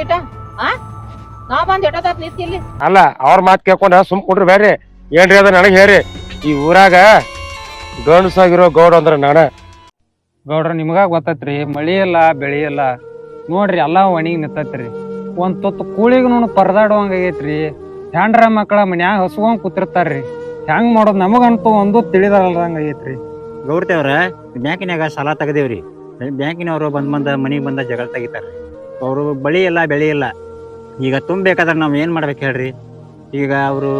ಒಂದಿಟ ಆ? ನಾ ಬಂದ್ ಇಟ್ಟದ ನಿಂತಿ ಇಲ್ಲಿ? ಅಲ್ಲ ಅವ್ರ ಮಾತು ಕೇಳ್ಕೊಂಡ ಸುಮ್ ಕೊಡ್ರಿ ಬೇಡ್ರಿ. ಏನ್ರಿ ಅದ ನನಗೆ ಹೇಳ್ರಿ. ಈ ಊರಾಗ ಗಂಡಸಾಗಿರೋ ಗೌಡ ಅಂದ್ರ ನಾನ. ಗೌಡ್ರ ನಿಮಗ ಗೊತ್ತೈತ್ರಿ ಮಳಿ ಇಲ್ಲ ಬೆಳಿ ಇಲ್ಲ. ನೋಡ್ರಿ ಎಲ್ಲಾ ಒಣಗಿ ನಿಂತೈತ್ರಿ. ಒಂದ್ ತುತ್ತು ಕೂಳಿಗೂ ನೋಡ್ ಪರದಾಡುವಂಗ ಆಗೈತ್ರಿ. ಹೆಂಡ್ರ ಮಕ್ಕಳ ಮನ್ಯಾಗ ಹಸ್ಕೊಂಡ್ ಕೂತಿರ್ತಾರ್ರಿ. ಹೆಂಗ್ ಮಾಡೋದ್ ನಮಗಂತೂ ಒಂದು ತಿಳಿದಲ್ದಂಗ ಆಗೈತ್ರಿ. ಗೌಡ್ತೇವ್ರ ಬ್ಯಾಂಕಿನಾಗ ಸಾಲ ತೆಗದೇವ್ರಿ. ಬ್ಯಾಂಕಿನವರು ಬಂದ್ ಬಂದ ಮನಿಗೆ ಬಂದ ಜಗಳ ತೆಗಿತಾರ್ರಿ. ಅವರು ಬಳಿ ಇಲ್ಲ ಬೆಳಿ ಇಲ್ಲ. ಈಗ ತುಂಬಬೇಕಾದ್ರೆ ನಾವು ಏನು ಮಾಡ್ಬೇಕು ಹೇಳ್ರಿ? ಈಗ ಅವರು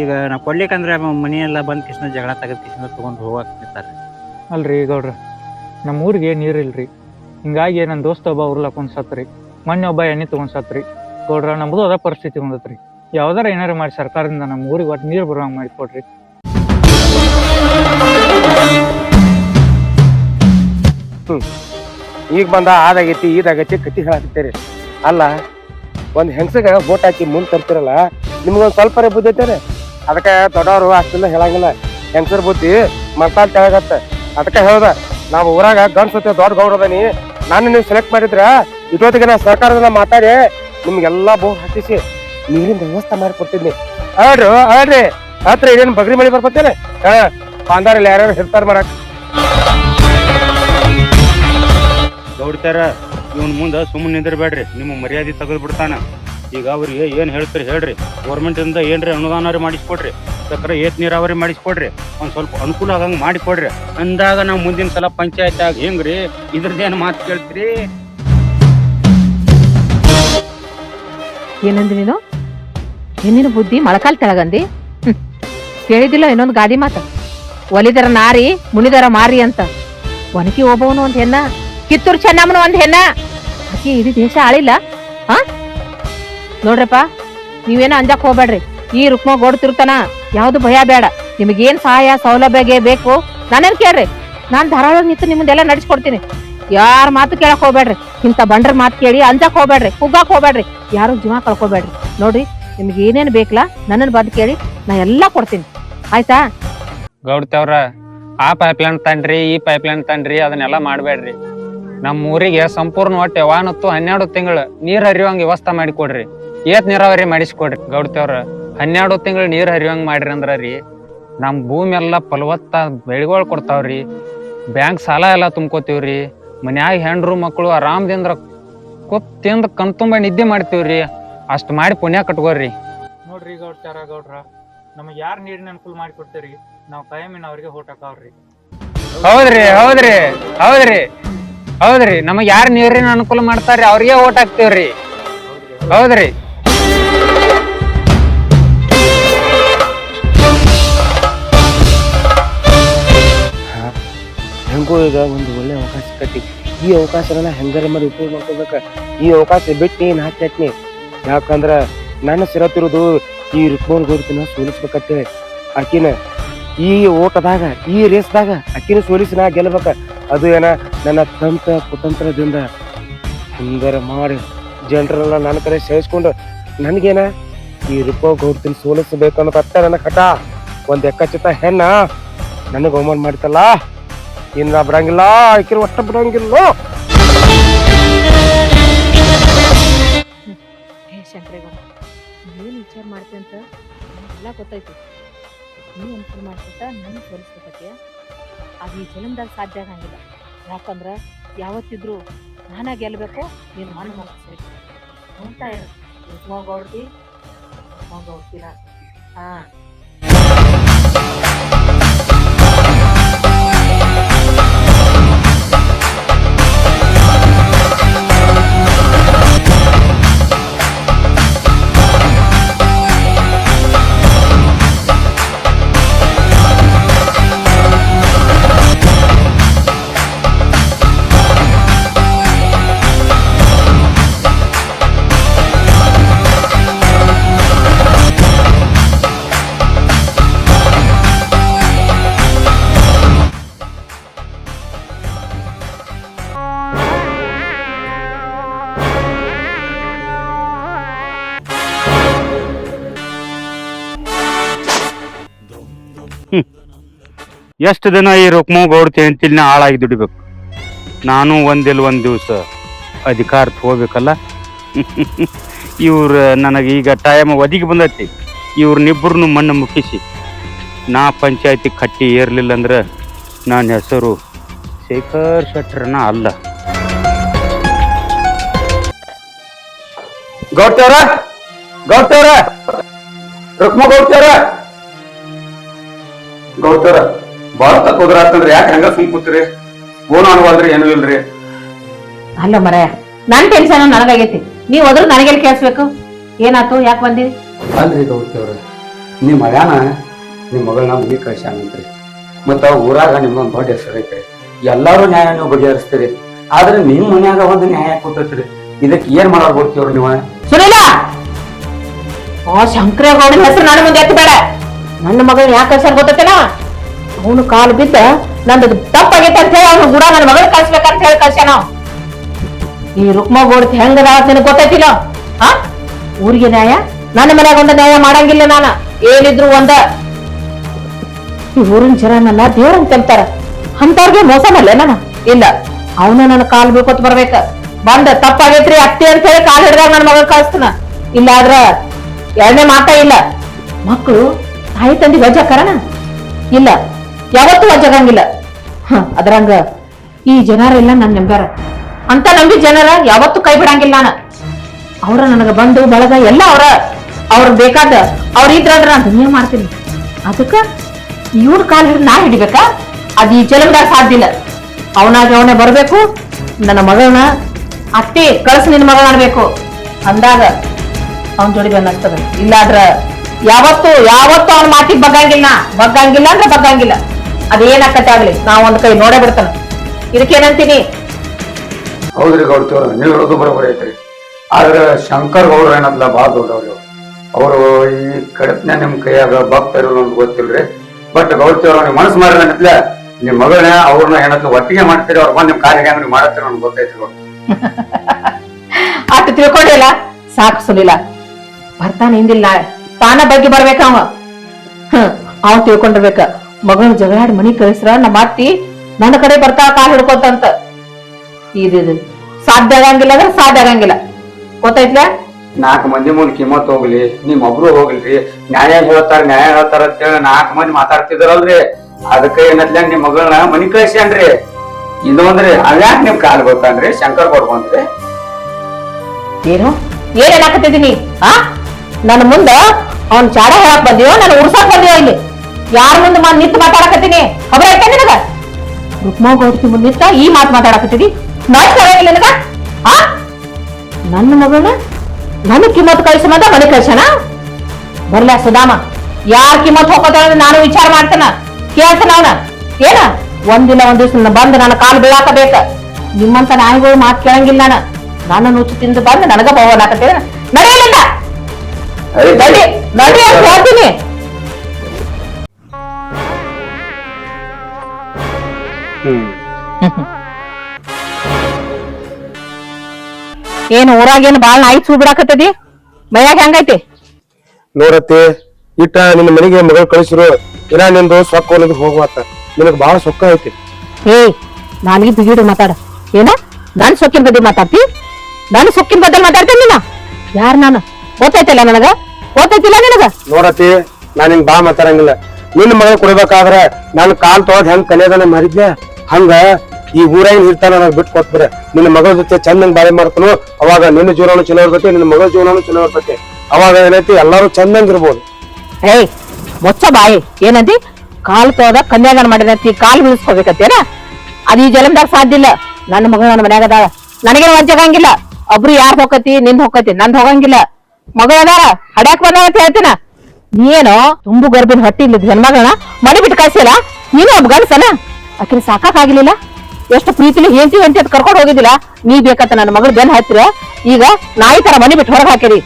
ಈಗ ನಾವು ಕೊಡ್ಲಿಕ್ಕಂದ್ರೆ ಮನೆಯೆಲ್ಲ ಬಂದು ಬಂದ್ ಕಿಸ್ನ ಜಗಳ ತೆಗೆದು ಕಿಸ್ನ ತೊಗೊಂಡು ಹೋಗಕ್ಕೆ ನಿಂತಾರೆ ಅಲ್ರಿ ಗೌಡ್ರ ನಮ್ಮ ಊರಿಗೆ ನೀರಿಲ್ರಿ ಹಿಂಗಾಗಿ ನನ್ನ ದೋಸ್ತ ಒಬ್ಬ ಉರ್ಲಾಕೊಂಡ್ ಸತ್ರಿ ಮೊನ್ನೆ ಒಬ್ಬ ಎಣ್ಣೆ ತೊಗೊಂಡು ಸತ್ರಿ ಗೌಡ್ರ ನಮ್ದು ಅದ ಪರಿಸ್ಥಿತಿ ಹೊಂದತ್ರಿ ಯಾವ್ದಾರ ಏನಾರ ಮಾಡಿ ಸರ್ಕಾರದಿಂದ ನಮ್ಮ ಊರಿಗೆ ಒಟ್ಟು ನೀರು ಬರುವಂಗೆ ಮಾಡಿ ಕೊಡ್ರಿ. ಈಗ ಬಂದ ಆದಾಗೈತಿ, ಇದಾಗೈತಿ ಕತ್ತಿ ಹೇಳಾಕತ್ತೀರಿ. ಅಲ್ಲ, ಒಂದು ಹೆಂಗಸಗ ಬೋಟ್ ಹಾಕಿ ಮುಂದ್ ತರ್ತಿರಲ್ಲ, ನಿಮ್ಗೊಂದ್ ಸ್ವಲ್ಪ ಬುದ್ಧಿ ರೀ ಅದಕ್ಕೆ ದೊಡ್ಡವರು ಅಷ್ಟೆಲ್ಲ ಹೇಳಂಗಿಲ್ಲ. ಹೆಂಗಸರ್ ಬುದ್ಧಿ ಮರ್ತಾಲ್ ತೆಳಗತ್ತ ಅದಕ್ಕೆ ಹೇಳ್ದ, ನಾವು ಊರಾಗ ಗಂಡ್ಸತ್ತೆ ದೊಡ್ಡ ಗೌಡದನಿ ನಾನು ನೀವು ಸೆಲೆಕ್ಟ್ ಮಾಡಿದ್ರ ಇದೊತ್ತಿಗೆ ನಾ ಸರ್ಕಾರದಿಂದ ಮಾತಾಡಿ, ನಿಮ್ಗೆಲ್ಲಾ ಬೋಟ್ ಹಾಕಿಸಿ, ನೀರಿನ ವ್ಯವಸ್ಥೆ ಮಾಡಿ ಕೊಡ್ತಿದ್ನಿ ಹೇಳ್ರಿ ಹೇಳ್ರಿ. ಹತ್ರ ಇದೇನು ಬಗ್ರಿ ಮಳಿ ಬರ್ಕೊತೇನೆ ಹಾ, ಪಾಂದಾರಲ್ಲಿ ಯಾರ್ಯಾರು ಇರ್ತಾರ ಮಾಡಕ್ ಗೌಡ್ತಾರ ಇವನ್ ಮುಂದ ಸುಮ್ಮನೆ ನಿಂದಿರ್ಬೇಡ್ರಿ, ನಿಮ್ಮ ಮರ್ಯಾದೆ ತೆಗೆದು ಬಿಡ್ತಾನ. ಈಗ ಅವ್ರಿಗೆ ಏನ್ ಹೇಳ್ತೀರಿ ಹೇಳ್ರಿ ಗೌರ್ಮೆಂಟ್ ಇಂದ ಏನ್ರಿ ಅನುದಾನ ಮಾಡಿಸ್ಕೊಡ್ರಿ, ಸಕ್ಕರೆ, ಏತ್ ನೀರಾವರಿ ಮಾಡಿಸ್ಕೊಡ್ರಿ, ಒಂದ್ ಸ್ವಲ್ಪ ಅನುಕೂಲ ಆಗಂಗ್ ಮಾಡಿಕೊಡ್ರಿ. ಅಂದಾಗ ನಾವು ಮುಂದಿನ ಸಲ ಪಂಚಾಯತ್ ಆಗ ಹೆಂಗ್ರಿ ಇದ್ರದೇನ್ ಮಾತು ಕೇಳ್ತೀರಿ? ಏನಂದ್ರಿ ನೀನು? ಹೆಣ್ಣಿನ ಬುದ್ಧಿ ಮೊಳಕಾಲ್ ತೆಳಗಂದಿ. ಕೇಳಿದಿಲ್ಲ ಇನ್ನೊಂದು ಗಾದಿ ಮಾತ. ಒಲಿದರ ನಾರಿ, ಮುನಿದರ ಮಾರಿ ಅಂತ. ಒನಕಿ ಹೋಗೋನು ಅಂತ ಹೆಣ್ಣ. ಕಿತ್ತೂರು ಚೆನ್ನಮ್ಮನ ಒಂದ್ ಹೆಣ್ಣ. ಆಕಿ ಇಡೀ ದೇಶ ಆಳಿಲ್ಲ. ಹಾ ನೋಡ್ರಪ್ಪ, ನೀವೇನೋ ಅಂಜಕ್ ಹೋಗ್ಬೇಡ್ರಿ. ಈ ರುಕ್ಮ ಗೋಡ್ತಿರ್ತಾನ ಯಾವ್ದು ಭಯ ಬೇಡ. ನಿಮಗೇನ್ ಸಹಾಯ, ಸೌಲಭ್ಯಗೆ ಬೇಕು? ನಾನೇನ್ ಕೇಳ್ರಿ? ನಾನ್ ಧಾರಾಳ ನಿಂತು ನಿಮ್ದೆಲ್ಲ ನಡ್ಸ್ಕೊಡ್ತೀನಿ. ಯಾರ ಮಾತು ಕೇಳಕ್ ಹೋಗ್ಬೇಡ್ರಿ. ಇಂಥ ಬಂಡ್ರ ಮಾತು ಕೇಳಿ ಅಂಜಕ್ ಹೋಗ್ಬೇಡ್ರಿ. ಕುಗ್ಗಾಕ್ ಹೋಗ್ಬೇಡ್ರಿ. ಯಾರು ಜೀವ ಕಳ್ಕೊಬೇಡ್ರಿ. ನೋಡ್ರಿ, ನಿಮ್ಗೆ ಏನೇನ್ ಬೇಕಲ್ಲ ನನ್ನನ್ನು ಬಂದ್ ಕೇಳಿ ನಾ ಎಲ್ಲಾ ಕೊಡ್ತೀನಿ. ಆಯ್ತಾ? ಗೌಡ್ತವ್ರ, ಆ ಪೈಪ್ ಲೈನ್ ತನ್ರಿ ಈ ಪೈಪ್ಲೈನ್ ತನ್ರಿ ಅದನ್ನೆಲ್ಲ ಮಾಡಬೇಡ್ರಿ. ನಮ್ಮ ಊರಿಗೆ ಸಂಪೂರ್ಣ ಹೊಟ್ಟೆ ವಾಹನತ್ತು ಹನ್ನೆರಡು ತಿಂಗಳು ನೀರು ಹರಿಯುವಂಗ ವ್ಯವಸ್ಥೆ ಮಾಡಿಕೊಡ್ರಿ. ಏತ್ ನೀರಾವರಿ ಮಾಡಿಸ್ಕೊಡ್ರಿ. ಗೌಡ್ತೇವ್ರ ಹನ್ನೆರಡು ತಿಂಗಳು ನೀರು ಹರಿಯುವಂಗ ಮಾಡ್ರಿ ಅಂದ್ರ ರೀ ನಮ್ಮ ಭೂಮಿ ಎಲ್ಲ ಫಲವತ್ತ ಬೆಳೆಗಳು ಕೊಡ್ತಾವ್ರಿ. ಬ್ಯಾಂಕ್ ಸಾಲ ಎಲ್ಲ ತುಂಬ್ಕೋತೀವ್ರಿ. ಮನ್ಯಾಗ ಹೆಂಡ್ರು ಮಕ್ಕಳು ಆರಾಮದಿಂದ ಕುತ್ ತಿಂದ ಕಣ್ತುಂಬ ನಿದ್ದೆ ಮಾಡ್ತೀವ್ರಿ. ಅಷ್ಟ್ ಮಾಡಿ ಪುಣ್ಯ ಕಟ್ಕೋರಿ. ನೋಡ್ರಿ ಗೌಡ್ತಾರ ಗೌಡ್ರ. ನಮಗೆ ಯಾರು ನೀರಿನ ಅನುಕೂಲ ಮಾಡಿ ಕೊಡ್ತೀರಿ? ನಾವು ಕಾಯಮಿನ ಅವ್ರಿಗೆ ಹೋಟ್ ಹಾಕಾವ್ರಿ ಹೌದ್ರಿ ಹೌದ್ರಿ ಹೌದ್ರಿ. ಹೌದ್ರಿ, ನಮಗ್ ಯಾರು ನೀರಿನ ಅನುಕೂಲ ಮಾಡ್ತಾರ್ರಿ, ಅವ್ರಿಗೆ ಓಟ್ ಹಾಕ್ತಿವ್ರಿ. ಹೌದ್ರಿ. ಹೆಂಗೋ ಈಗ ಒಂದು ಒಳ್ಳೆ ಅವಕಾಶ ಕಟ್ಟಿ, ಈ ಅವಕಾಶನ ಹೆಂಗಾರ ಮಾಡಿ ಉಪಯೋಗ ಮಾಡ್ಕೋಬೇಕ? ಈ ಅವಕಾಶ ಬಿಟ್ಟು ನೀನ್ ಹಾಕ್ಯಾಕ್ನಿ ಯಾಕಂದ್ರ ನನ್ನ ಸಿರತಿರೋದು ಈ ರುಕ್ಮೋನ್ ಗುರುತಿನ ಸೋಲಿಸ್ಬೇಕತ್ತೆ. ಆಕಿನ ಈ ಓಟದಾಗ, ಈ ರೇಸ್ದಾಗ ಆಕಿನ ಸೋಲಿಸಿ ನಾ ಗೆಲ್ಬೇಕ. ಅದು ಏನ ನನ್ನ ತಂತ್ರ ಕುತಂತ್ರದಿಂದ ಸುಂದರ ಮಾಡಿ ಜನರೆಲ್ಲ ನನ್ನ ಕಡೆ ಸೇರಿಸ್ಕೊಂಡು ನನಗೇನ ಈ ರೂಪಾಯಿ ಗೌಡ್ತಿನ ಸೋಲಿಸಬೇಕು ಅನ್ನೋ ಕಟ್ಟ ನನ್ನ ಕಟ. ಒಂದು ಎಕ್ಕಚಿತ ಹೆಣ್ಣ ನನಗೆ ಅವಮಾನ ಮಾಡ್ತಲ್ಲ? ಇನ್ನ ಬಿಡಂಗಿಲ್ಲ, ಆಕಿರು ಒಟ್ಟ ಬಿಡಂಗಿಲ್ಲ. ಶಂಕರೇಗೌಡ ನೀನು ವಿಚಾರ ಎಲ್ಲ ಗೊತ್ತಾಯ್ತು. ನೀನು ಅನುಕೂಲ ಮಾಡ್ಕೊತ ನನಗೆ ಸೋಲಿಸ್ಬೇಕತ್ತೀಯ ಅದು ಈ ಫಿಲಮ್ದಾಗ ಸಾಧ್ಯ ಆಗಂಗಿಲ್ಲ. ಯಾಕಂದ್ರೆ ಯಾವತ್ತಿದ್ರು ನಾನ ಗೆಲ್ಬೇಕು, ನೀನು ಮನ ಮುಗಿಸ್ಬೇಕು ಅಂತ ಗೌಡ್ತಿ ಗೌಡ್ತಿನ ಹಾ. ಎಷ್ಟು ದಿನ ಈ ರುಕ್ಮ ಗೌಡ ಅಂತಿಲ್ ಹಾಳಾಗಿ ದುಡಿಬೇಕು? ನಾನು ಒಂದಿಲ್ ಒಂದು ದಿವಸ ಅಧಿಕಾರ ತಗೋಬೇಕಲ್ಲ ಇವ್ರು ನನಗೆ ಈಗ ಟೈಮ್ ಒದಗಿ ಬಂದೈತಿ. ಇವ್ರನ್ನಿಬ್ಬರನ್ನು ಮಣ್ಣು ಮುಕ್ಕಿಸಿ ನಾ ಪಂಚಾಯತಿ ಕಟ್ಟಿ ಏರ್ಲಿಲ್ಲ ಅಂದ್ರೆ ನನ್ನ ಹೆಸರು ಶೇಖರ್ ಶೆಟ್ರನ ಅಲ್ಲ. ಗೌಡ್ತಾರ ಗೌಡ್ತಾರ ರುಕ್ಮ ಗೌಡ್ತಾರ ಗೌಡ್ತೇವ್ರ ಬಾಳ ತಕ್ಕ ಹೋದ್ರಾತಂದ್ರೆ ಯಾಕೆ ಹಂಗ ಸುಮ್ ಕೂತ್ರಿ? ಓನ್ ಅನ್ವಲ್ರಿ ಏನೂ ಇಲ್ರಿ. ಅಲ್ಲ ಮರ ನನ್ ಟೆನ್ಷನ್ ನನಗಾಗೈತಿ. ನೀವ್ ಹೋದ್ರು ನನಗೆ ಕೇಳಿಸ್ಬೇಕು? ಏನಾತು ಯಾಕೆ ಬಂದಿರಿ ಅಲ್ರಿ ಗೌಡ್ತಿಯವ್ರ ನಿಮ್ಮ ಮರ್ಯಾನ ನಿಮ್ಮ ಮಗಳನ್ನ ಮುಗಿ ಕಳ್ಸ್ಯಾನಂತ್ರಿ ಮತ್ತ ಊರಾಗ ನಿಮ್ಮ ದೊಡ್ಡ ಹೆಸರು ಐತ್ರಿ. ಎಲ್ಲಾರು ನ್ಯಾಯ ನೀವು ಬಗೆಹರಿಸ್ತೀರಿ. ಆದ್ರೆ ನಿಮ್ ಮನ್ಯಾಗ ಒಂದು ನ್ಯಾಯ ಕೊಟ್ಟೈತ್ರಿ ಇದಕ್ಕೆ ಏನ್ ಮಾಡೋರ್ ನೀವ ನೀವು? ಸುನಿಲ! ಆ ಶಂಕರೇಗೌಡನ ಹೆಸರು ನನ್ನ ಮುಂದೆ ಎತ್ತಬೇಡ ನನ್ನ ಮಗಳನ್ನ ಯಾಕೆ ಹೆಸರು ಗೊತ್ತೇನ ಅವನು ಕಾಲು ಬಿದ್ದ ನಂದು ತಪ್ಪಾಗೈತೆ ಅಂತ ಹೇಳಿ ಅವನು ಕೂಡ ನನ್ನ ಮಗಳ ಕಳ್ಸ್ಬೇಕಂತ ಹೇಳಿ ಕಳ್ಸ್ಯಾನ ನಾವು ಈ ರುಕ್ಮ ಗೋಡ್ತಿ ಹೆಂಗದ ನಿನಗೆ ಗೊತ್ತೈತಿಲ್ಲ? ಹಾ ಊರಿಗೆ ನ್ಯಾಯ? ನನ್ನ ಮನ್ಯಾಗ ಒಂದ ನ್ಯಾಯ ಮಾಡಂಗಿಲ್ಲ ನಾನ. ಏನಿದ್ರು ಒಂದ. ಈ ಊರಿನ ಜನನೆಲ್ಲ ದೇವ್ರಂತ ಅಂತಾರ ಅಂತವ್ರಿಗೆ ಮೋಸ ಮಾಡಲೆ ನಾನು? ಇಲ್ಲ. ಅವನ ನನ್ನ ಕಾಲು ಬೀಳ್ಕೊತ್ ಬರ್ಬೇಕ. ಬಂದ, ತಪ್ಪಾಗೈತ್ರಿ ಅತ್ತೆ ಅಂತ ಹೇಳಿ ಕಾಲ್ ಹಿಡ್ದಾಗ ನನ್ನ ಮಗಳ ಕಳಿಸ್ತಾನ. ಇಲ್ಲ ಆದ್ರ ಎರಡನೇ ಮಾತಾ ಇಲ್ಲ. ಮಕ್ಕಳು ತಾಯಿ ತಂದಿ ವಜ್ಜಾಕರಣ ಇಲ್ಲ. ಯಾವತ್ತೂ ಅಜ್ಜಗಂಗಿಲ್ಲ. ಹ, ಅದ್ರಂಗ ಈ ಜನರೆಲ್ಲ ನನ್ನ ನಂಬ್ಯಾರ. ಅಂತ ನಂಬಿ ಜನರ ಯಾವತ್ತೂ ಕೈ ಬಿಡಂಗಿಲ್ಲ ನಾನು. ಅವರ ನನಗೆ ಬಂದು ಬಳಗ ಎಲ್ಲ ಅವರ, ಅವ್ರ ಬೇಕಾದ ಅವ್ರ ಇದ್ರಂದ್ರ ನಾನು ಧನ್ಯ ಮಾಡ್ತೀನಿ. ಅದಕ್ಕ ಇವ್ರ ಕಾಲ ಹಿಡಿದು ನಾ ಹಿಡಿಬೇಕಾ? ಅದು ಈ ಜಲಮದಾಗ ಸಾಧ್ಯ ಇಲ್ಲ. ಅವನಾಗ ಅವನೇ ಬರಬೇಕು, ನನ್ನ ಮಗಳನ್ನ ಅತ್ತೆ ಕಳ್ಸಿ ನಿನ್ನ ಮಗಳ ಅನ್ಬೇಕು. ಅಂದಾಗ ಅವನ ಜೋಡಿ ಬಂದಾಗ್ತದೆ ಇಲ್ಲಾದ್ರ ಯಾವತ್ತು ಯಾವತ್ತು ಅವ್ನ ಮಾತಿಗೆ ಬಗ್ಗಂಗಿಲ್ಲ ಬಗ್ಗಂಗಿಲ್ಲ ಅಂದ್ರೆ ಬಗ್ಗಂಗಿಲ್ಲ. ಅದೇನಾಕತ್ತೆ ಆಗ್ಲಿ? ನಾವ್ ಒಂದ್ ಕೈ ನೋಡೇ ಬಿಡ್ತಾನ. ಇದಕ್ಕೇನಂತೀನಿ ಹೌದ್ರಿ ಗೌಡ್ತಿಯವ್ರ ನೀವು ಹೇಳೋದು ಬರೋಬರಿ ಐತ್ರಿ. ಆದ್ರೆ ಶಂಕರ್ ಗೌಡ್ರ ಏನಲ್ಲ ಬಾಳ ದೊಡ್ಡವ್ರು. ಅವರು ಈ ಕಡಪ್ನ ನಿಮ್ ಕೈಯಾಗ ಭಕ್ತರು ಅಂತ ಗೊತ್ತಿಲ್ರಿ. ಬಟ್ ಗೌಡ್ತಿಯವ್ರ ನೀವು ಮನಸ್ಸು ಮಾಡಿದ್ರೆ ನಿಮ್ ಮಗಳನ್ನ ಅವ್ರನ್ನ ಏನಂತ ಒಟ್ಟಿಗೆ ಮಾಡ್ತೀರಿ ಅವ್ರ ಬಂದ್ ನಿಮ್ ಕಾರ್ಯ ನೀವು ಮಾಡತ್ತೀರಿ ನಮ್ಗೆ ಗೊತ್ತೈತಿ. ಅಷ್ಟು ತಿಳ್ಕೊಂಡಿಲ್ಲ ಸಾಕು ಸುನಿಲ್ಲ ಬರ್ತಾನೆ ಹಿಂದಿಲ್ಲ ತಾನ ಬಗ್ಗೆ ಬರ್ಬೇಕ ಅವ. ಹ್ಮ್ ಅವ್ ತಿಳ್ಕೊಂಡಿರ್ಬೇಕ. ಮಗನ ಜಗಳಾಡಿ ಮನಿ ಕಳಿಸ್ರ ನಮ್ಮ ಅತ್ತಿ ನನ್ನ ಕಡೆ ಬರ್ತಾ ಕಾಲ್ ಹಿಡ್ಕೊತಂತ. ಇದು ಸಾಧ್ಯ ಆಗಂಗಿಲ್ಲ ಅಂದ್ರೆ ಸಾಧ್ಯ ಆಗಂಗಿಲ್ಲ. ಗೊತ್ತೈತ್ಲ ನಾಲ್ಕು ಮಂದಿ ಮುಂದ್ ಕಿಮ್ಮತ್ ಹೋಗ್ಲಿ ನಿಮ್ ಒಬ್ರು ಹೋಗ್ಲಿ. ನ್ಯಾಯ ಹೇಳ್ತಾರ ನ್ಯಾಯ ಹೇಳ್ತಾರ ಅಂತ ಹೇಳಿ ನಾಲ್ಕು ಮಂದಿ ಮಾತಾಡ್ತಿದ್ರಲ್ರಿ. ಅದಕ್ಕೆ ಏನತ್ಲ ನಿಮ್ ಮಗಳನ್ನ ಮನಿ ಕಳ್ಸ್ಯಾನ್ರಿ. ಇನ್ನೊಂದ್ರಿ ಅವ್ಯಾಕ್ ನಿಮ್ ಕಾಲ್ ಗೊತ್ತಾನ್ರಿ ಶಂಕರ್ ಬಂದ್ರಿ ಏನು? ಏನ್ ಹೇಳಾಕತ್ತಿದೀನಿ ಆ? ನನ್ನ ಮುಂದ ಅವ್ನ್ ಚಾಡ ಹೇಳಕ್ ಬಂದಿಯೋ ನಾನು ಉಡ್ಸಾಕ್ ಬಂದಿಯೋ ಇಲ್ಲಿ? ಯಾರ ಮುಂದೆ ಮಾ ನಿಂತು ಮಾತಾಡಕತ್ತೀನಿ? ಖಬರ್ ಐತೆ ನಿನಗ? ರುಕ್ಮಾ ಗೌಡ್ತಿ ಮುಂದೆ ನಿಂತ ಈ ಮಾತು ಮಾತಾಡಕತ್ತಿದಿ. ನಾಚ್ ನನಗ ನಿನಗ? ಆ? ನನ್ನ ಮಗಳನ್ನ ನನ್ನ ಕಿಮ್ಮತ್ ಕಳಿಸಮಂತ ಮನೆ ಕಳ್ಸಣ ಬರ್ಲ ಸುಧಾಮ. ಯಾರ್ ಕಿಮ್ಮತ್ ಹೋಗೋದ ನಾನು ವಿಚಾರ ಮಾಡ್ತೇನ? ಕೇಳ್ತಾನ ಅವನ? ಏನ? ಒಂದಿನ ಒಂದ್ ದಿವ್ಸ ನನ್ನ ಬಂದ್ ನನ್ನ ಕಾಲು ಬೀಳಾಕ ಬೇಕ ನಿಮ್ಮಂತ ನಾಯಿಗಳು ಮಾತು ಕೇಳಂಗಿಲ್ಲ ನಾನು. ನಾನು ನುಚ್ಚು ತಿಂದು ಬಂದು ನನಗ ಭವನ ಹಾಕತ್ತೇನ ನಡೆಯಲಿಲ್ಲ ನಡಿ ನಡಿ ಹೇಳ್ತೀನಿ. ಏನು ಏನ್ ಬಾಳ್ ನಾಯಿ ಚೂ ಬಿಡಾಕತ್ತದಿ ಮೈಯಾಗ ಹೆಂಗೈತಿ? ನೋಡತ್ತಿ ಇಟ್ಟ ನಿನ್ನ ಮನೆಗೆ ಮಗಳು ಕಳಿಸಿರು ಇನ್ನ ನಿಂದು ಸೊಕ್ಕ ಅನ್ನೋದು ಹೋಗುವತ್ತ ನಿನಗ್ ಬಹಳ ಸೊಕ್ಕ ಐತಿ. ಏಯ್ ನಾನಿಗೆ ಬಿಗಿಡು ಮಾತಾಡ. ಏನ? ನಾನ್ ಸೊಕ್ಕಿನ ಬಗ್ಗೆ ಮಾತಾಡ್ತಿ? ನಾನು ಸೊಕ್ಕಿನ ಬಗ್ಗೆ ಮಾತಾಡ್ತೇನೆ ನಿನ್ನ? ಯಾರ್ ನಾನು? ಗೊತ್ತೈತಿಲ್ಲ ನನಗ? ಗೊತ್ತೈತಿಲ್ಲ ನಿನಗ? ನೋಡತ್ತಿ ನಾನ್ ನಿನ್ನ ಬಾ ಮಾತಾಡಂಗಿಲ್ಲ. ನಿನ್ನ ಮಗಳು ಕೊಡ್ಬೇಕಾದ್ರೆ ನಾನು ಕಾಲ್ ತೊಳದ್ ಹೆಂಗ್ ಕಲಿಯೋದನ್ನ ಮಾಡಿದ್ದೆ ಹಂಗ ಈ ಊರಾಗಿನ ಇರ್ತಾನ ನಾನು ಬಿಟ್ಟು ಕೊಟ್ಬಿಡ ನಿನ್ನ ಮಗಳ ಜೊತೆ ಚಂದಂಗ್ ಬಾಳೆ ಮಾಡ್ತಾನು, ಅವಾಗ ನಿನ್ನ ಜೀವನನು ಚಲೋ ಇರ್ತೈತಿ, ನಿನ್ನ ಮಗಳ ಜೀವನನು ಚಲೋ ಇರ್ತೈತಿ. ಅವಾಗ ಏನೈತಿ, ಎಲ್ಲಾರು ಚಂದಂಗ್ ಇರ್ಬೋದು ಏಯ್, ಮೊಚ್ಚ ಬಾಯಿ, ಏನಂದಿ? ಕಾಲ್ ತೋದ ಕನ್ಯಾಗಣ ಮಾಡಿದಂತಿ ಕಾಲ್ ಬೀಳಿಸ್ಕೋಬೇಕತ್ತೇನ ಅದ್ ಈ ಜಲಮದಾಗ ಸಾಧ್ಯ ಇಲ್ಲ. ನನ್ನ ಮಗಳು ನನ್ನ ಮನ್ಯಾಗ ಅದಾಳ. ನನಗೇನು ವಂಚಗಂಗಿಲ್ಲ ಒಬ್ರು ಯಾರ್ ಹೋಗತಿ ನಿಂದ ಹೋಗತಿ ನಂದ್ ಹೋಗಂಗಿಲ್ಲ. ಮಗಳು ಅದಾರ ಹಡ್ಯಾಕ್ ಬಂದ ಅಂತ ಹೇಳ್ತೀನ? ನೀನು ತುಂಬು ಗರ್ಭಿನ ಹೊಟ್ಟಿ ಇಲ್ಲದ ಹೆಣ್ಮಗಳನ್ನ ಮಡಿ ಬಿಟ್ಟು ಕಳ್ಸಿಲ್ಲ ನೀನು ಒಬ್ಬ ಗಂಡಸನ? ಆಕಿನ ಸಾಕಾಗಿರ್ಲಿಲ್ಲ ಎಷ್ಟು ಪ್ರೀತಿಲಿ ಹೆಂಡತಿ ಹೆಂಡತಿ ಅಂತ ಕರ್ಕೊಂಡು ಹೋಗಿದ್ದಿಲ್ಲ? ನೀ ಬೇಕಂತ ನನ್ನ ಮಗಳು ಬೆನ್ ಹತ್ತಿರ ಈಗ ನಾಯಿ ತರ ಮನೆ ಬಿಟ್ಟು ಹೊರಗೆ ಹಾಕಿರಿ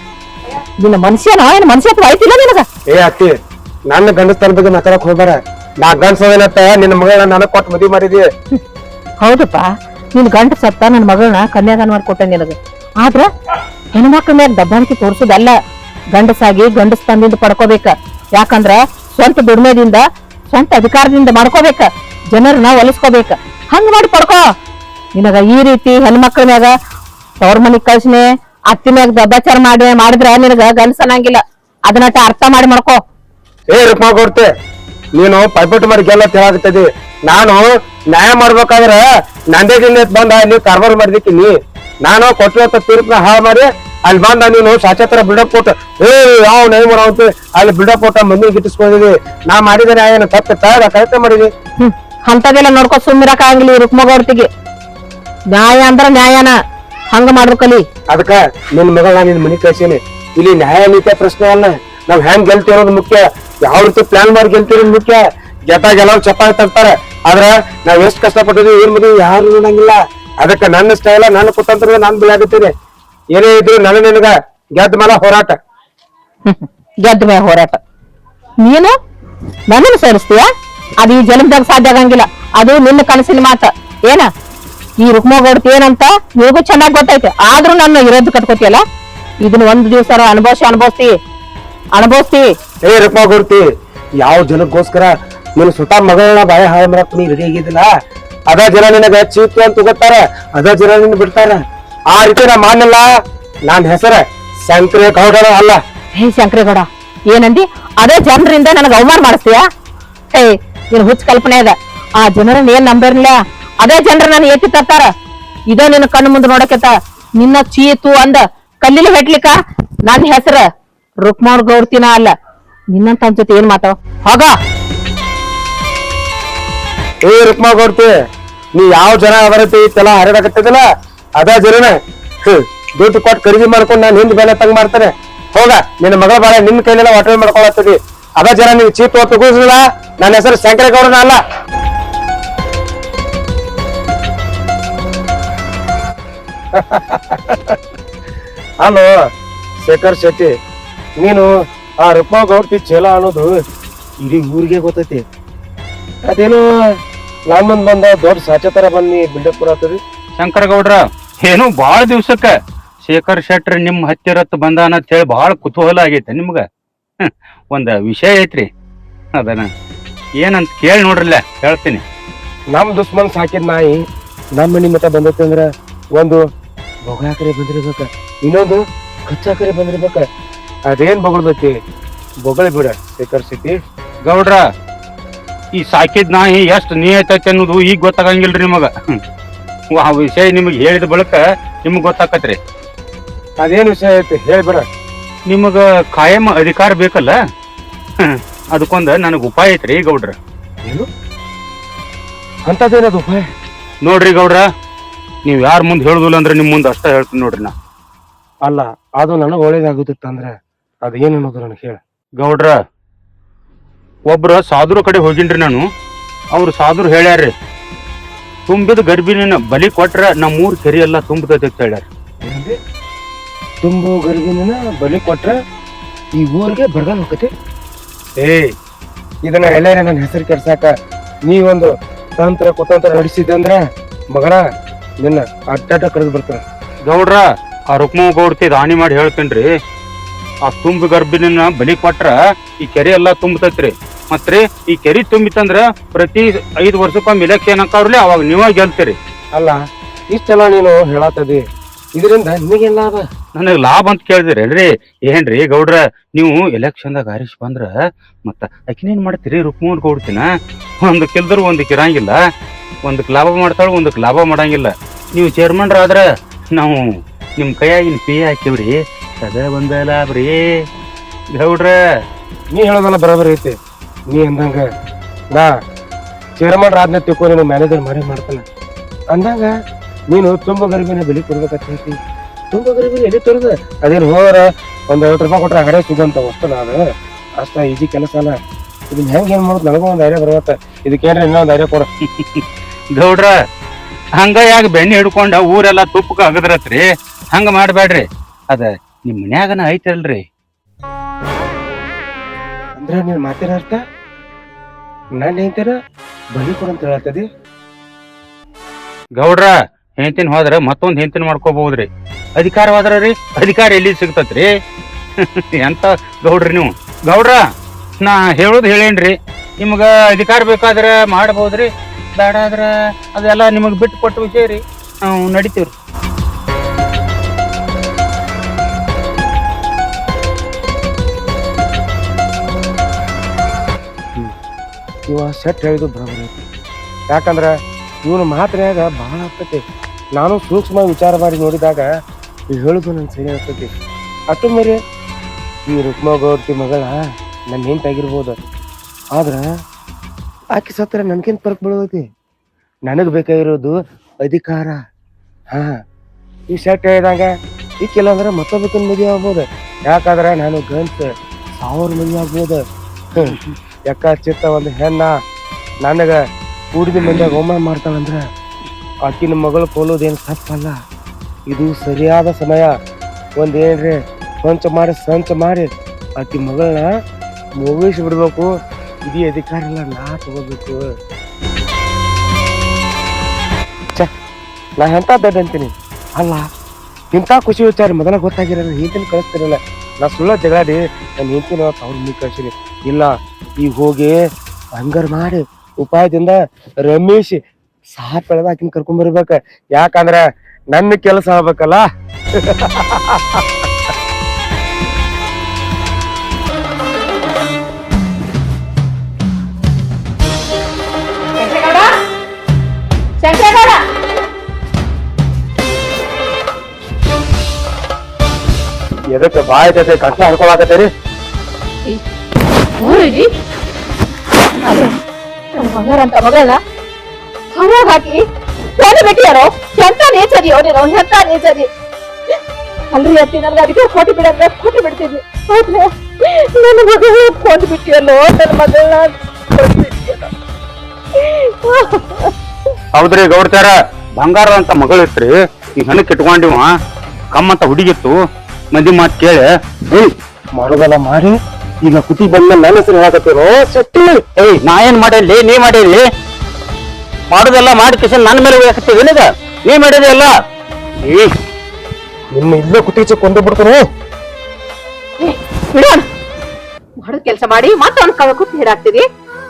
ನಿನ್ನ ಮನುಷ್ಯನ ಏನ್ ಮನುಷ್ಯ ಐತಿಲ್ಲ ನಿನಗ? ಏ ಅತ್ತಿ ನನ್ನ ಗಂಡಸ್ತನ ಬಗ್ಗೆ ಮಾತಾಡಕ್ ಹೋಗ್ಬಾರ ನಾ ಗಂಡಸೋದೇನತ್ತ ನಿನ್ನ ಮಗಳನ್ನ ನನಗ್ ಕೊಟ್ಟು ಮದುವೆ ಮಾಡಿದಿ. ಹೌದಪ್ಪ. ನಿನ್ ಗಂಡ ಸತ್ತ ನನ್ನ ಮಗಳನ್ನ ಕನ್ಯಾದಾನ ಮಾಡ್ಕೊಟ್ಟೆ ನಿನಗ. ಆದ್ರ ಹೆಣ್ಮಕ್ಳ ಮ್ಯಾಗ ದಬ್ಬಾಣಿಕೆ ತೋರಿಸೋದಲ್ಲ. ಗಂಡಸಾಗಿ ಗಂಡಸ್ತನದಿಂದ ಪಡ್ಕೋಬೇಕ. ಯಾಕಂದ್ರ ಸ್ವಂತ ದುಡಿಮೆದಿಂದ ಸ್ವಂತ ಅಧಿಕಾರದಿಂದ ಮಾಡ್ಕೋಬೇಕ. ಜನರನ್ನ ಒಲಿಸ್ಕೋಬೇಕ. ಹಂಗ ಮಾಡಿ ಪಡ್ಕೋ. ನಿನಗ ಈ ರೀತಿ ಹೆಣ್ಮಕ್ಳ ಮ್ಯಾಗ ತವ್ರ ಮನಿಗ್ ಕಳ್ಸಿನಿ ಅತ್ತಿ ಮ್ಯಾಗ ದಬ್ಬಾಚಾರ ಮಾಡಿ ಮಾಡಿದ್ರ ನಿನಗ ಗನ್ಸನಂಗಿಲ್ಲ ಅದನ್ನಟ ಅರ್ಥ ಮಾಡಿ ಮಾಡ್ಕೋ. ಏ ರೂಪ ಕೊಡ್ತೆ ನೀನು ಪೈಪೋಟಿ ಮಾಡಿ ಗೆಲ್ಲ ತಿಳಾಗುತ್ತದೆ ನಾನು ನ್ಯಾಯ ಮಾಡ್ಬೇಕಾದ್ರ ನಂದೇ ಜಿಲ್ಲೆ ಬಂದ ನೀ ಕಾರ್ಬಾರ್ ಮಾಡಿದಿಕ್ಕಿ ನೀ. ನಾನು ಕೊಟ್ಟಿರೋ ತೀರ್ಪನ ಹಾಳು ಮಾಡಿ ಅಲ್ಲಿ ಬಂದ ನೀನು ಸಾಚತ್ರ ಬಿಲ್ಡಪ್ ಕೊಟ್ಟು ಏ ಯಾವ ನ್ಯಾಯ ಅಂತ ಅಲ್ಲಿ ಬಿಲ್ಡಪ್ ಕೊಟ್ಟ ಮಂದಿ ಗಿಟ್ಟಿಸ್ಕೊಂಡಿದಿ ನಾ ಮಾಡಿದ ನ್ಯಾಯ ಏನು ತಪ್ಪಿತ್ತ ಕರೆಕ್ಟ್ ಮಾಡಿದಿ. ಅಂತದೆಲ್ಲ ನೋಡ್ಕೊ ಸುಮ್ಮಿರಕ್ ಆಗಂಗಿಲ್ಲ ರುಕ್ಮಗೌಡ್ತಿಗೆ. ನ್ಯಾಯ ಅಂದ್ರ ನ್ಯಾಯನ. ಹಂಗ ಮಾಡ್ಬೇಕಲ್ಲಿ ಅದಕ್ಕ ನಿನ್ ಮಗಳ ನಿನ್ ಮನಿ ಕಳ್ಸೀನಿ. ಇಲ್ಲಿ ನ್ಯಾಯ ನೀತಿಯ ಪ್ರಶ್ನೆ ಅಲ್ಲ. ನಾವ್ ಹೆಂಗ್ ಗೆಲ್ತೀವಿ ಅನ್ನೋದು ಮುಖ್ಯ. ಯಾವ ರೀತಿ ಪ್ಲಾನ್ ಮಾಡಿ ಗೆಲ್ತಿರೋದ್ ಮುಖ್ಯ. ಗೆದ್ದಾಗ ಎಲ್ಲರೂ ಚಪ್ಪಾಳೆ ತರ್ತಾರೆ ಆದ್ರ ನಾವ್ ಎಷ್ಟ್ ಕಷ್ಟಪಟ್ಟಿದ್ವಿ ಏನ್ ಮದ್ವಿ ಯಾರು ನೋಡಂಗಿಲ್ಲ. ಅದಕ್ಕ ನನ್ನ ಸ್ಟೈಲ ನನ್ನ ಕುತಂತ್ರ ನಾನ್ ಬೆಳಾಗತ್ತೀನಿ ಏನೇ ಇದ್ರು ನನ್ನ ನಿನಗ ಗೆದ್ದ ಮೇಲೆ ಹೋರಾಟ. ಗೆದ್ದ ಮೇಲೆ ಹೋರಾಟ. ನೀನು? ನನ್ನನ್ನು ಸೇರಿಸ್ತೀಯ? ಅದು ಈ ಜನ್ಮದಾಗ ಸಾಧ್ಯ ಆಗಂಗಿಲ್ಲ. ಅದು ನಿನ್ನ ಕನಸಿನ ಮಾತ. ಏನ? ಈ ರುಕ್ಮಗೌಡ್ತಿ ಏನಂತ ನಿಮಗೂ ಚೆನ್ನಾಗಿ ಗೊತ್ತೈತೆ. ಆದ್ರೂ ನನ್ನ ಇರೋದು ಕಟ್ಕೋತಿಯಲ್ಲ? ಇದನ್ನ ಒಂದು ದಿವಸ ಅನುಭವಿಸಿ ಅನುಭವಿಸ್ತಿ. ಅನುಭವಿಸ್ತಿ. ಏ ಕೊಡ್ತಿ ಯಾವ ಜನಕ್ಕೋಸ್ಕರ ನಿನ್ನ ಸುತ್ತ ಮಗಳನ್ನ ಬಾಯ ಹಾಳು ಮಾಡಕ್ ನೀ ರೆಡಿ ಆಗಿದ್ದಿಲ್ಲ? ಅದ ಜನ ನಿನಗ ಚೀತು ಅಂತ ಗೊತ್ತಾರೆ? ಅದ ಜನ ನಿನ್ ಬಿಡ್ತಾರ? ಆ ರೀತಿ ನಾ ಮಾನಲ್ಲ ನಾನ್ ಹೆಸರ ಶಂಕರ ಗೌಡರ ಅಲ್ಲ. ಹೇ ಶಂಕರೇಗೌಡ ಏನಂದಿ? ಅದೇ ಜನರಿಂದ ನನಗೆ ಅವಮಾನ ಮಾಡಿಸ್ತೀಯ? ಹೇ ನಿನ್ ಹುಚ್ಚ ಕಲ್ಪನೆ ಅದ. ಆ ಜನರನ್ನ ಏನ್ ನಂಬಿರ್ಲಿಲ್ಲ ಅದೇ ಜನರ ನಾನು ಏಕೆ ತರ್ತಾರ. ಇದ ನಿನ್ನ ಕಣ್ಣು ಮುಂದೆ ನೋಡಕತ್ತ. ನಿನ್ನ ಚೀತು ಅಂದ. ಕಲ್ಲಿಲಿ ಹೆಟ್ಲಿಕ್ಕ? ನನ್ನ ಹೆಸರ ರುಕ್ಮಾರ್ ಗೌಡ್ತಿನ ಅಲ್ಲ. ನಿನ್ನಂತ ಜೊತೆ ಏನ್ ಮಾತಾವ ಹೋಗ. ಏ ರುಕ್ಮಾ ಕೊಡ್ತಿ ನೀ ಯಾವ ಜನ ಅವರತಿ ತಲ ಹರಡಕತ್ತದಿಲ್ಲ? ಅದ ಹ್ಮ್. ದುಡ್ಡು ಕೊಟ್ಟು ಖರೀದಿ ಮಾಡ್ಕೊಂಡು ನಾನು ಹಿಂದ್ ಬೆಲೆ ತಂಗ್ ಮಾಡ್ತಾನೆ. ಹೋಗ, ನಿನ್ನ ಮಗಳ ಬಾಳ ನಿನ್ನ ಕೈಲೆಲ್ಲ ಹೋಟೆಲ್ ಮಾಡ್ಕೊಳತ್ತದಿ ಅದ ಜನ ನೀವು ಚೀಪ್ ತಗೋಸಿಲ್ಲ ನನ್ನ ಹೆಸರು ಶಂಕರೇಗೌಡನ ಅಲ್ಲ. ಅಲ್ಲೋ ಶೇಖರ್ ಶೆಟ್ಟಿ. ನೀನು ಆ ರೂಪ ಗೌಡ್ತಿ ಚೇಲ ಅನ್ನೋದು ಇಡೀ ಊರಿಗೆ ಗೊತ್ತೈತಿ. ಅದೇನು ನಾನ್ ಮುಂದ್ ಬಂದ ದೊಡ್ಡ ಸಾಚತರ ಬನ್ನಿ ಬಿಲ್ಡಪ್ ಶಂಕರ ಶಂಕರಗೌಡ್ರ ಏನು ಬಾಳ ದಿವ್ಸಕ್ಕ ಶೇಖರ್ ಶೆಟ್ರ್ ನಿಮ್ ಹತ್ತಿರತ್ ಬಂದಾನ ಅಂತ ಹೇಳಿ ಬಹಳ ಕುತೂಹಲ ಆಗೈತೆ ನಿಮ್ಗ. ಒಂದ ಒಂದ್ ವಿಷಯ ಐತ್ರಿ. ಅದನ್ನ ಏನಂತ ಕೇಳಿ ನೋಡ್ರಲ್ಲ ಹೇಳ್ತೀನಿ. ನಮ್ ದುಶ್ಮನ್ ಸಾಕಿದ ನಾಯಿ ನಮ್ಮ ಮನಿ ಮತ ಬಂದೈತೆ ಅಂದ್ರ ಒಂದು ಬೊಗಳಾಕರೆ ಬಂದಿರ್ಬೇಕ ಇನ್ನೊಂದು ಕಚ್ಚಾಕರೆ ಬಂದಿರ್ಬೇಕ. ಅದೇನ್ ಬೊಗಳದೈತಿ ಬೊಗಳ ಬಿಡ ಶೇಖರ್ ಸಿಟಿ ಗೌಡ್ರ ಈ ಸಾಕಿದ್ ನಾಯಿ ಎಷ್ಟು ನೀ ಐತೈತೆ ಅನ್ನೋದು ಈಗ ಗೊತ್ತಾಗಂಗಿಲ್ರಿ ನಿಮಗ. ಆ ವಿಷಯ ನಿಮಗೆ ಹೇಳಿದ ಬಳಿಕ ನಿಮಗೆ ಗೊತ್ತಾಕತ್ರಿ. ಅದೇನು ವಿಷಯ ಐತಿ? ಹೇಳ್ಬಿಡ ನಿಮಗ ಕಾಯಂ ಅಧಿಕಾರ ಬೇಕಲ್ಲ. ಅದಕ್ಕೊಂದ ನನಗೆ ಉಪಾಯ ಐತ್ರಿ ಗೌಡ್ರ. ಏನು? ಅಂತದೇನದು ಉಪಾಯ? ನೋಡ್ರಿ ಗೌಡ್ರ ನೀವು ಯಾರ ಮುಂದ್ ಹೇಳುದಿಲ್ಲ ಅಂದ್ರೆ ನಿಮ್ ಮುಂದೆ ಅಷ್ಟ ಹೇಳ್ತೀನಿ ನೋಡ್ರಿ ನಾ. ಅಲ್ಲ ಅದು ನನಗ್ ಒಳ್ಳೇದಾಗುತ್ತಿತ್ತ ಅಂದ್ರೆ ಅದು ಏನು ಅನ್ನೋದು ನನಗೆ ಹೇಳ. ಗೌಡ್ರ ಒಬ್ರ ಸಾಧುರ ಕಡೆ ಹೋಗಿನ್ರಿ ನಾನು. ಅವ್ರು ಸಾಧುರು ಹೇಳ್ಯಾರ್ರಿ ತುಂಬಿದ ಗರ್ಭಿಣಿನ ಬಲಿ ಕೊಟ್ರ ನಮ್ಮೂರ್ ಕೆರಿ ಎಲ್ಲ ತುಂಬತೈತೆ ಅಂತ ಹೇಳ್ಯಾರ ತುಂಬ ತುಂಬು ಗರ್ಭಿಣಿನ ಬಲಿ ಕೊಟ್ರ ಈ ಊರಿಗೆ ಬರಗಾಲ ಹೋಗತಿ ಏ ಇದನ್ನ ಎಲ್ಲಾರ ನನ್ನ ಹೆಸರು ಕೆಡ್ಸಾಕ ನೀ ಒಂದು ತಂತ್ರ ಕುತಂತ್ರ ನಡೆಸಿದಂದ್ರ ಮಗನ ನಿನ್ನ ಅಡ್ಡಾಟ ಕರೆದು ಬರ್ತಾರ ಗೌಡ್ರ ಆ ರುಕ್ಮ ಗೌಡ್ತಿ ರಾಣಿ ಮಾಡಿ ಹೇಳ್ತೇನ್ರಿ. ಆ ತುಂಬ ಗರ್ಭಿಣಿನ ಬಲಿ ಕೊಟ್ರ ಈ ಕೆರೆ ಎಲ್ಲಾ ತುಂಬತೈತ್ರಿ. ಮತ್ರಿ ಈ ಕೆರೆ ತುಂಬಿತಂದ್ರ ಪ್ರತಿ ಐದು ವರ್ಷಕ್ಕೊಮ್ಮೆ ಇಲೆಕ್ಷನ್ ಹಾಕವ್ರಲಿ ಅವಾಗ ನೀವಾಗ ಗೆಲ್ತೀರಿ. ಅಲ್ಲ ಇಷ್ಟೆಲ್ಲ ನೀನು ಹೇಳತ್ತದಿ ಇದರಿಂದ ನಿಮಗೇನ್ ಲಾಭ? ನನಗೆ ಲಾಭ ಅಂತ ಕೇಳಿದ್ರೇನ್ರಿ ಏನ್ರಿ ಗೌಡ್ರ ನೀವು ಎಲೆಕ್ಷನ್ದಾಗ ಆರಿಸ್ ಬಂದ್ರ ಮತ್ತ ಅಕಿನೇನ್ ಮಾಡ್ತೀರಿ? ರುಕ್ಮೋನ್ ಕೊಡ್ತೀನ ಒಂದು ಕೆಲ್ದರು ಒಂದಕ್ಕೆ ಇರಂಗಿಲ್ಲ. ಒಂದಕ್ಕೆ ಲಾಭ ಮಾಡ್ತಾಳ ಒಂದಕ್ಕೆ ಲಾಭ ಮಾಡಂಗಿಲ್ಲ. ನೀವು ಚೇರ್ಮನ್ ಆದ್ರ ನಾವು ನಿಮ್ ಕೈಯಾಗಿನ ಪಿ ಹಾಕಿವ್ರಿ. ಸದ ಒಂದ ಲಾಭ ರೀ ಗೌಡ್ರ. ನೀ ಹೇಳೋದಲ್ಲ ಬರೋಬರಿ ಐತಿ. ನೀ ಅಂದಂಗ ನಾ ಚೇರ್ಮನ್ ಆದ್ನ ತಿಳ್ಕೊ ನೀನು ಮ್ಯಾನೇಜರ್ ಮಾಡಿ ಮಾಡ್ತಾನ ಅಂದಾಗ ನೀನು ತುಂಬ ಗರಿಬಿನ ಬೆಲೆ ಕೊಡ್ಬೇಕಂತ ಹೇಳ್ತೀನಿ. ತುಂಬ ಗರಿಬಿನ ಎಲ್ಲಿ ತೋರದ. ಅದೇನು ಹೋದ್ರ ಒಂದು ಐವತ್ತು ರೂಪಾಯಿ ಕೊಟ್ರೆ ಹರೇ ಸಿಗಂತ ವಸ್ತು ನಾನು ಅಷ್ಟ ಈಜಿ ಕೆಲಸ ಅಲ್ಲ. ಇದನ್ನ ಹೆಂಗ್ ಏನ್ ಮಾಡೋದು? ನನಗೂ ಒಂದ್ ಐಡಿಯಾ ಬರುವತ್ತ. ಇದಕ್ಕೇನ್ರ ಇನ್ನೊಂದ್ ಐಡಿಯಾ ಕೊಡ. ಗೌಡ್ರ ಹಂಗ ಯಾಕೆ ಬೆಣ್ಣೆ ಹಿಡ್ಕೊಂಡ ಊರೆಲ್ಲ ತುಪ್ಪಕ್ಕೆ ಅಗದ್ರತ್ರಿ ಹಂಗ ಮಾಡ್ಬೇಡ್ರಿ ಅದ ನಿಮ್ ಮನ್ಯಾಗನ ಐತಲ್ರಿ. ಅಂದ್ರೆ ನೀನ್ ಮಾತಿನ ಅರ್ಥ? ನಾನು ಹೇಳ್ತೀರ ಬಲಿ ಕೊಡಂತ ಹೇಳತ್ತದಿ? ಗೌಡ್ರ ಹೆಂಡತಿನ ಹೋದ್ರ ಮತ್ತೊಂದು ಹೆಂಡತಿನ ಮಾಡ್ಕೋಬಹುದ್ರಿ? ಅಧಿಕಾರ ಹೋದ್ರ ರೀ, ಅಧಿಕಾರ ಎಲ್ಲಿ ಸಿಗ್ತತ್ರಿ? ಎಂತ ಗೌಡ್ರಿ ನೀವು? ಗೌಡ್ರ, ನಾ ಹೇಳೋದು ಹೇಳೇನ್ರಿ, ನಿಮ್ಗೆ ಅಧಿಕಾರ ಬೇಕಾದ್ರೆ ಮಾಡ್ಬೋದ್ರಿ ಆದ್ರ ಅದೆಲ್ಲ ನಿಮಗೆ ಬಿಟ್ಟು ಕೊಟ್ಟ ವಿಷಯ ರೀ, ನಾವು ನಡಿತೀವ್ರಿ. ಇವ ಸೆಟ್ ಹೇಳಿದ್ರು ಬರೋಬರಿ ಯಾಕಂದ್ರೆ ಇವನು ಮಾತ್ರೆಯಾಗ ಬಹಳ ಆಗ್ತೈತಿ. ನಾನು ಸೂಕ್ಷ್ಮ ವಿಚಾರ ಮಾಡಿ ನೋಡಿದಾಗ ಹೇಳುದು ನನ್ ಸರಿ ಆಗ್ತೈತಿ ಅಟ್ಟು ಮೇರೆ, ಈ ರುಕ್ಮ ಗೌರ್ತಿ ಮಗಳ ನನ್ನ ಹೆಂಟಾಗಿರ್ಬೋದು ಆದ್ರ ಆಕೆ ಸತ್ರ ನನ್ಗೇನ್ ಪರ್ಕ್ ಬೀಳೋದೈತಿ. ನನಗ್ ಬೇಕಾಗಿರೋದು ಅಧಿಕಾರ. ಹಾ, ಈ ಶರ್ಟ್ ಹೇಳಿದಾಗ ಈಕಿಲ್ಲ ಅಂದ್ರೆ ಮತ್ತೊಬ್ಬಕ್ಕಿನ ಮದುವೆ ಆಗ್ಬೋದು. ಯಾಕಂದ್ರೆ ನಾನು ಗಂಟ್ ಸಾವಿರ ಮದುವೆ ಆಗ್ಬೋದು. ಯಾಕ ಚಿತ್ತ ಒಂದು ಹೆಣ್ಣ? ನನಗ ಕೂಡಿದ ಮೇಲೆ ಅವಮಾನ ಮಾಡ್ತಾಳಂದ್ರೆ ಆಕಿನ ಮಗಳು ಕೊಲ್ಲೋದೇನು ತಪ್ಪಲ್ಲ. ಇದು ಸರಿಯಾದ ಸಮಯ. ಒಂದೇನ್ರಿ ಸ್ವಂಚ ಮಾಡಿ ಸ್ವಂಚ ಮಾಡಿ. ಆಕಿ ಮಗಳನ್ನ ಮುಗಿಸಿ ಬಿಡ್ಬೇಕು. ಇದು ಅಧಿಕಾರ ಎಲ್ಲ ನಾ ತಗೋಬೇಕು. ಛ, ನಾ ಎಂತ ದೊಡ್ಡ ಅಂತೀನಿ? ಅಲ್ಲ, ಇಂಥ ಖುಷಿ ವಿಚಾರ ಮೊದಲ ಗೊತ್ತಾಗಿರಲ್ಲ ಹಿಂದಿನ ಕಳಿಸ್ತಿರಲ್ಲ. ನಾ ಸುಳ್ಳ ಜಗಳಾಡಿ ನಾನು ಹೆಂಡತಿನ ಅವ್ರ ಮುಂದೆ ಇಲ್ಲ, ಈಗ ಹೋಗಿ ಹಂಗಾರ ಮಾಡಿ ಉಪಾಯದಿಂದ ರಮೇಶ್ ಸಾಪ್ ಬೆಳೆದ ಆಕಿನ ಕರ್ಕೊಂಡ್ ಬರ್ಬೇಕ. ಯಾಕಂದ್ರ ನನ್ನ ಕೆಲಸ ಆಗ್ಬೇಕಲ್ಲ? ಎದಕ್ಕೆ ಬಾಯ್ ಜೊತೆ ಕಷ್ಟ ಹಡ್ಕೊಳಕತ್ತೀರಿ ಊರಿಗಿ ಬಂಗಾರ ಅಂತ ಮಗಳನ್ನ ಹವಾಗ ಹಾಕಿ ಫೋನ್ ಬಿಟ್ಟಿಯಾರೋ ಎಂತ ನೇಚರಿ ನೀನು ಎಂತ ನೇಚರಿ ಅಲ್ರಿ ಅತ್ತಿ, ನನ್ಗೆ ಅದಕ್ಕೆ ಕೋಟಿ ಬಿಡಂದ್ರೆ ಕೋಟಿ ಬಿಡ್ತಿದ್ವಿ ಹೌದ್ರೆ ನನ್ನ ಮಗಳು ಕೊಂಡು ಬಿಟ್ಟಿಯಲ್ಲೋ? ನನ್ನ ಮಗಳನ್ನ ಹೌದ್ರಿ ಗೌಡ್ತಾರ, ಬಂಗಾರ ಅಂತ ಮಗಳು ಇತ್ರಿ, ಈ ಹಣಕ್ಕೆ ಇಟ್ಕೊಂಡಿವ, ಕಮ್ಮಂತ ಹುಡುಗಿತ್ತು. ಮಂದಿ ಮಾತು ಕೇಳಿ ಮಾಡೋದಲ್ಲ ಮಾಡಿ ಈಗ ಕುಟಿ ಬಂದ್ಮೇಲೆ ನನ್ನ ಹೆಸರು ಹೇಳಕತ್ತೀರೋ? ಸೆಟ್ಟಿ ಏಯ್ ನಾ ಏನ್ ಮಾಡಿಲ್ಲಿ ನೀ ಮಾಡಿಲ್ಲಿ ಮಾಡೋದೆಲ್ಲ ಮಾಡಿ ಕಿಶನ್ ನನ್ನ ಮೇಲೆ ಹೋಗಕತ್ತೀವಿ ಏನಿದ ನೀ ಮಾಡಿದೆ ಎಲ್ಲ? ಏ ನಿಮ್ಮ ಇಲ್ಲೇ ಕುಟೀಚೆ ಕೊಂದು ಬಿಡ್ತಾನೆ. ಬಿಡೋಣ ಮಾಡೋ ಕೆಲಸ ಮಾಡಿ ಮತ್ತೆ ಅವ್ನ ಕವ ಕೂತ್ ಹಾ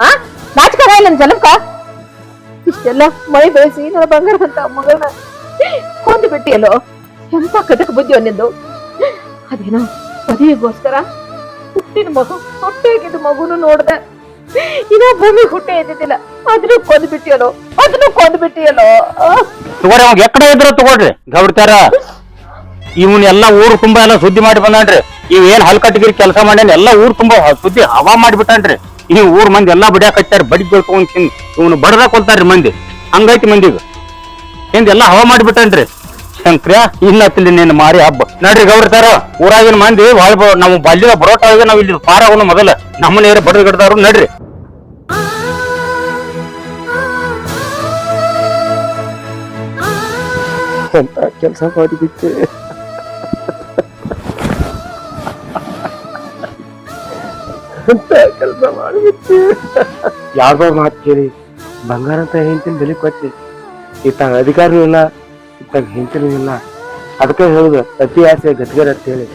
ಆ? ನಾಚಿಕಾರ ಇಲ್ಲ ನನ್ ಜಲಂಕ ಇಷ್ಟೆಲ್ಲ ಮೈ ಬೆಳೆಸಿ ನನ್ನ ಬಂಗಾರ ಅಂತ ಮಗಳನ್ನ. ಕೊಂದು ಬಿಟ್ಟಿಯಲ್ಲೋ? ಎಂತ ಕಟಕ್ ಬುದ್ಧಿ ನಿಂದು? ಅದೇನೋ ಮದುವೆಗೋಸ್ಕರ ಹುಟ್ಟಿನ ಮಗು, ಹೊಟ್ಟೆಗಿದ್ದ ಮಗುನು ನೋಡ್ದೆ. ಇನ್ನ ಭೂಮಿ ಹುಟ್ಟೆ ಇದ್ದಿದ್ದಿಲ್ಲ. ಅದನ್ನು ಕೊಂದು ಬಿಟ್ಟಿಯಲೋ ಅದನ್ನು ಕೊಂದು ಬಿಟ್ಟಿಯಲೋ. ತಗೋರಿ ಅವಾಗ ಎಕಡೆ ಇದ್ರ ತಗೋಡ್ರಿ ಗೌಡ್ತಾರ ಇವನ್ ಎಲ್ಲ ಊರು ತುಂಬಾ ಎಲ್ಲ ಸುದ್ದಿ ಮಾಡಿ ಬಂದಾನ್ರಿ. ಇವ್ ಏನ್ ಹಲ್ಕಟ್ಟಿಗಿರಿ ಕೆಲಸ ಮಾಡ್ಯಾನ, ಎಲ್ಲಾ ಊರ್ ತುಂಬಾ ಸುದ್ದಿ ಹವಾ ಮಾಡಿಬಿಟ್ಟಾನ್ರಿ. ಈ ಊರ್ ಮಂದಿ ಎಲ್ಲಾ ಬಿಡ್ಯಾಕತ್ತಾರ ಬಡಿ ಬೀಳ್ಕೊಂಡ್ ತಿಂದ್ ಇವನು ಬಡದ ಕೊಲ್ತಾರ್ರಿ ಮಂದಿ. ಹಂಗೈತಿ ಮಂದಿಗ. ಹಿಂದ್ ಎಲ್ಲಾ ಹವಾ ಮಾಡಿಬಿಟ್ಟಾನ್ರಿ. ಶಂಕ್ರ್ಯ ಇನ್ನತ್ತಿಲ್ಲಿ ನಿನ್ನ ಮಾರಿ ಹಬ್ಬ. ನಡ್ರಿ ಗೌರ್ತಾರ ಊರಾಗಿನ ಮಂದಿ ಭಾಳ ಬ- ನಾವು ಬಾಲ್ಯದ ಬರೋಟ ನಾವು ಇಲ್ಲಿ ಪಾರಾಗೋನು ಮೊದಲ. ನಮ್ಮನ್ನ ಏರಿ ಬಡದ್ ಗಿಡದವ್ರು ನಡ್ರಿ. ಅಂತ ಕೆಲಸ ಮಾಡಿಬಿಟ್ಟೆ? ಅಂತ ಕೆಲಸ ಮಾಡಿಬಿಟ್ಟೆ? ಯಾವ್ದೋ ಮಾತು ಕೇಳಿ ಬಂಗಾರ ಅಂತ ಹೆಂಡತಿನ ಬೆಲೆ ಕೊಟ್ಟಿ. ಇತ್ತಾಗ ಅಧಿಕಾರನೂ ಇಲ್ಲ ಇತ್ತಾಗ ಹೆಂಡತಿನೂ ಇಲ್ಲ. ಅದಕ್ಕೆ ಹೇಳುದು ಅತಿ ಆಸೆ ಗದ್ಗರ ಅಂತ ಹೇಳಿ.